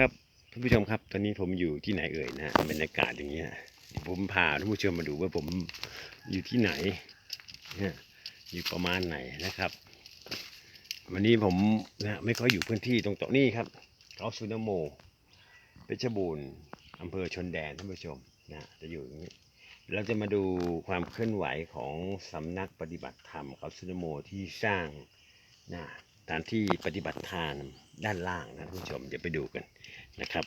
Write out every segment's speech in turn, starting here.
ครับท่านผู้ชมครับ ตอนนี้ผมอยู่ที่ไหนเอ่ยนะบรรยากาศอย่างเงี้ยผมพาท่านผู้ชมมาดูว่าผมอยู่ที่ไหนเนี่ยอยู่ประมาณไหนนะครับ วันนี้ผมนะไม่ค่อยอยู่พื้นที่ตรงโต๊ะนี่ครับเขาสุนโมเพชรบูรณ์อำเภอชนแดนท่านผู้ชมนะจะอยู่อย่างนี้เราจะมาดูความเคลื่อนไหวของสำนักปฏิบัติธรรมเขาสุนโมที่สร้างนะ ถานที่ปฏิบัติทานด้านล่างนะผู้ชมเดี๋ยวไปดูกันนะครับ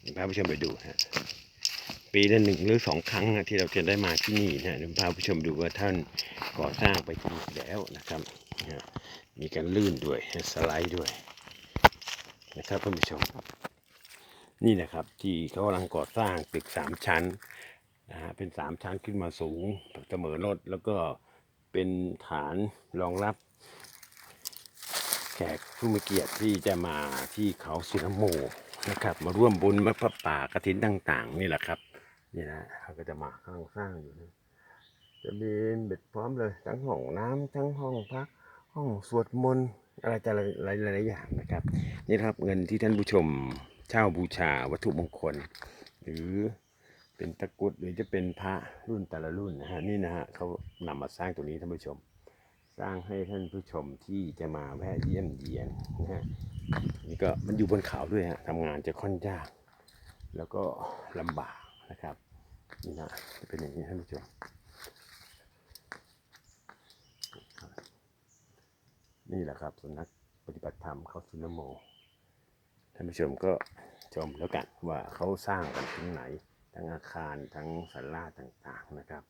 เดี๋ยวพาผู้ชมไปดูฮะปีละหนึ่งหรือสองครั้งนะที่เราจะได้มาที่นี่นะเดี๋ยวพาผู้ชมดูว่าท่านก่อสร้างไปกี่แล้วนะครับนะมีการลื่นด้วยสไลด์ด้วยนะครับท่านผู้ชม นี่นะครับที่เขากำลังก่อสร้างตึกสามชั้นนะฮะเป็นสามชั้นขึ้นมาสูงเสมอรถแล้วก็เป็นฐานรองรับ แขกผู้มีเกียรติที่จะมาที่เขาสุนโมนะครับ มาร่วมบุญมาพระป่ากระถินต่าง ๆ นี่แหละครับนี่นะเขาก็จะมากำลังสร้างอยู่นะจะมีเบ็ดพร้อมเลย ทั้งห้องน้ำทั้งห้องพักห้องสวดมนต์อะไรแต่ละหลายหลายๆอย่างนะครับ นี่ครับเงินที่ท่านผู้ชมเช่าบูชาวัตถุมงคล หรือเป็นตะกรุดหรือจะเป็นพระรุ่นแต่ละรุ่นนะฮะนี่นะฮะเขานำมาสร้างตรงนี้ท่านผู้ชม สร้างให้ท่านผู้ชมที่จะมาแวะเยี่ยมเยียนนะฮะนี่ก็มันอยู่บนเขาด้วยฮะทำงานจะค่อนยาก แล้วก็ลำบากนะครับนี่นะจะเป็นอย่างนี้ท่านผู้ชมนี่แหละครับสำนักปฏิบัติธรรมเขาสุนโมท่านผู้ชมก็ชมแล้วกันว่าเขาสร้างกันถึงไหน ทั้งอาคารทั้งศาลาต่างๆนะครับ